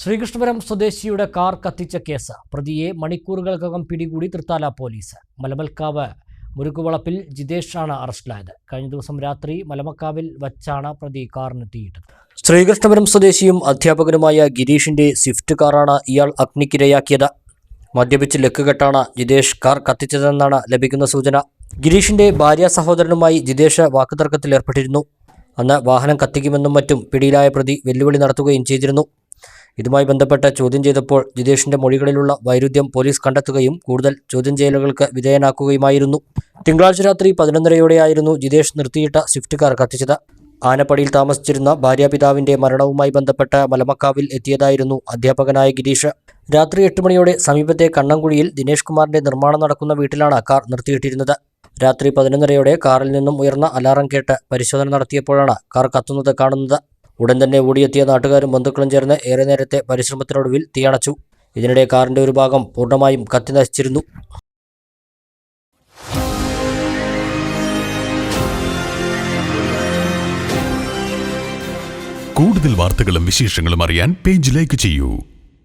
ശ്രീകൃഷ്ണപുരം സ്വദേശിയുടെ കാർ കത്തിച്ച കേസ്. പ്രതിയെ മണിക്കൂറുകൾക്കകം പിടികൂടി തൃത്താല പോലീസ്. മലമൽക്കാവ് മുരുക്കുവളപ്പിൽ ജിതേഷ് ആണ് അറസ്റ്റിലായത്. കഴിഞ്ഞ ദിവസം രാത്രി മലമക്കാവിൽ വച്ചാണ് പ്രതി കാറിനെത്തിയിട്ടത്. ശ്രീകൃഷ്ണപുരം സ്വദേശിയും അധ്യാപകനുമായ ഗിരീഷിന്റെ സ്വിഫ്റ്റ് കാറാണ് ഇയാൾ അഗ്നിക്കിരയാക്കിയത്. മദ്യപിച്ച് ലക്കുകെട്ടാണ് ജിതേഷ് കാർ കത്തിച്ചതെന്നാണ് ലഭിക്കുന്ന സൂചന. ഗിരീഷിന്റെ ഭാര്യ സഹോദരനുമായി ജിതേഷ് വാക്കുതർക്കത്തിൽ ഏർപ്പെട്ടിരുന്നു അന്ന് വാഹനം കത്തിക്കുമെന്നും മറ്റും പിടിയിലായ പ്രതി വെല്ലുവിളി നടത്തുകയും ചെയ്തിരുന്നു. ഇതുമായി ബന്ധപ്പെട്ട് ചോദ്യം ചെയ്തപ്പോൾ ജിതേഷിന്റെ മൊഴികളിലുള്ള വൈരുദ്ധ്യം പോലീസ് കണ്ടെത്തുകയും കൂടുതൽ ചോദ്യം ചെയ്യലുകൾക്ക് വിധേയനാക്കുകയുമായിരുന്നു. തിങ്കളാഴ്ച രാത്രി പതിനൊന്നരയോടെയായിരുന്നു ജിതേഷ് നിർത്തിയിട്ട സ്വിഫ്റ്റ് കാർ കത്തിച്ചത്. ആനപ്പടിയിൽ താമസിച്ചിരുന്ന ഭാര്യാപിതാവിന്റെ മരണവുമായി ബന്ധപ്പെട്ട് മലമക്കാവിൽ എത്തിയതായിരുന്നു അധ്യാപകനായ ഗിരീഷ്. രാത്രി എട്ട് മണിയോടെ സമീപത്തെ കണ്ണംകുഴിയിൽ ദിനേഷ് കുമാറിന്റെ നിർമ്മാണം നടക്കുന്ന വീട്ടിലാണ് കാർ നിർത്തിയിട്ടിരുന്നത്. രാത്രി പതിനൊന്നരയോടെ കാറിൽ നിന്നും ഉയർന്ന അലാറം കേട്ട് പരിശോധന നടത്തിയപ്പോഴാണ് കാർ കത്തുന്നത് കാണുന്നത്. ഉടൻ തന്നെ ഓടിയെത്തിയ നാട്ടുകാരും ബന്ധുക്കളും ചേർന്ന് ഏറെ നേരത്തെ പരിശ്രമത്തിനൊടുവിൽ തീയണച്ചു. ഇതിനിടെ കാറിന്റെ ഒരു ഭാഗം പൂർണമായും കത്തി നശിച്ചിരുന്നു. കൂടുതൽ വാർത്തകളും വിശേഷങ്ങളും അറിയാൻ പേജ് ലൈക്ക് ചെയ്യൂ.